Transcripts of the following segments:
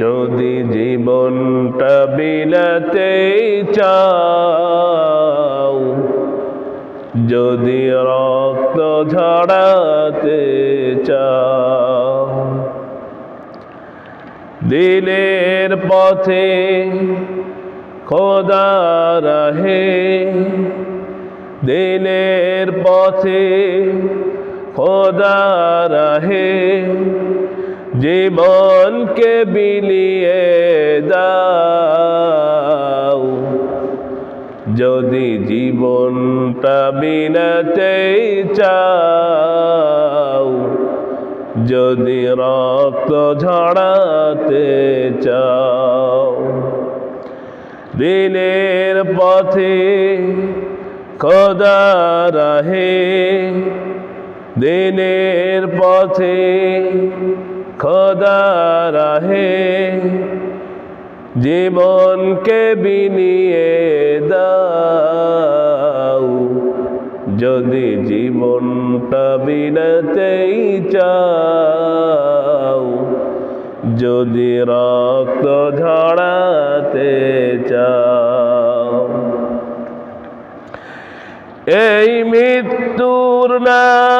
যদি জীবনটা বিলাতে চাও যদি রক্ত ঝরাতে চাও দিনের পথে খোদা রহে দিনের পথে খোদা রহে, জীবনকে বিলিয়ে দাও। যদি জীবনটা বিনাতে চাও, যদি রক্ত ঝড়াতে চাও, দিনের পথে খোদা রহে দিনের পথে খোদা রহে, জীবনকে বিনিয়ে দাও। যদি জীবনটা বিনতেই চাও, যদি রক্ত ঝড়াতে চাও। এই মৃত্যুর নাম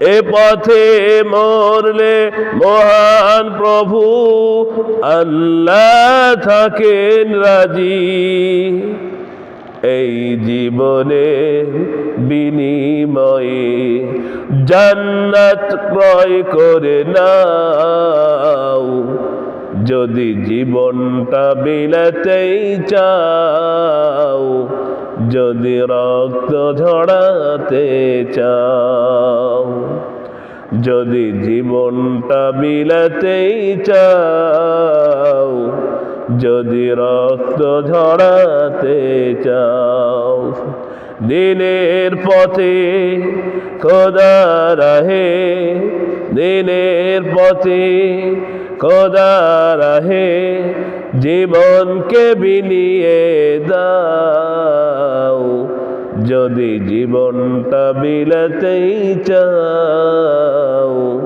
এ পথে মরলে মহান প্রভু আল্লাহ থাকেন রাজি। এই জীবনে বিনিময়ে জান্নাত ক্রয় করে নাও। যদি জীবনটা বিলাতেই চাও যদি রক্ত ঝড়াতে চাও, যদি জীবনটা বিলাতেই চাও, যদি রক্ত ঝড়াতে চাও, দিনের পথে খোদা রাহে, দিনের পথে খোদা রাহে জীবনকে বিলিয়ে দাও। যদি জীবনটা বিলাতেই চাও,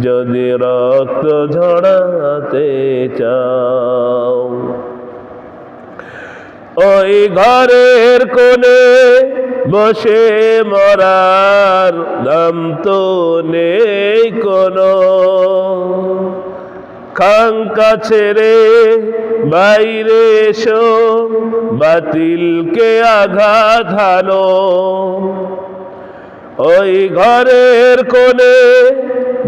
যদি রক্ত ঝড়াতে চাও। ওই ঘরের কোণে বসে মরার দাম তো নেই কোনো। খাঙ্কা ছেড়ে বাইরে এসো, বাতিলকে আঘাত হানো। ওই ঘরের কোণে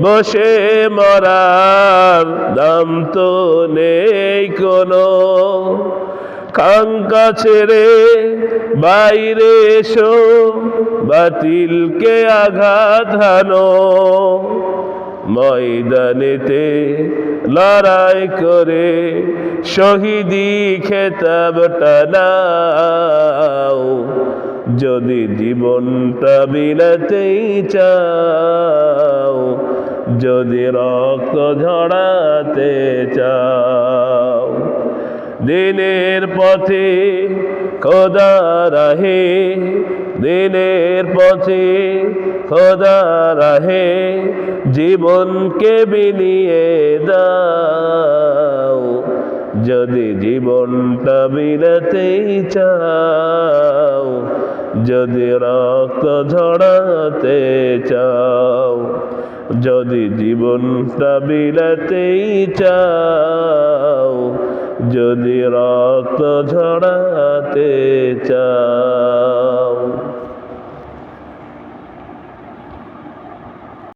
বসে মরার দাম তো নেই কোনো। খাঙ্কা ছেড়ে বাইরে এসো, বাতিলকে আঘাত হানো। ময়দানেতে লড়াই করে শহীদি খেতাবটা নাও যদি জীবনটা বিলাতেই চাও যদি রক্ত ঝড়াতে চাও। দিনের পথে খোদা রাহে, দিনের পথে খোদা রাহে, জীবনকে বিলিয়ে দাও। যদি জীবনটা বিলাতেই চাও, যদি রক্ত ঝড়াতে চাও, যদি জীবনটা বিলাতেই চাও যদি রক্ত ঝড়াতে চাও।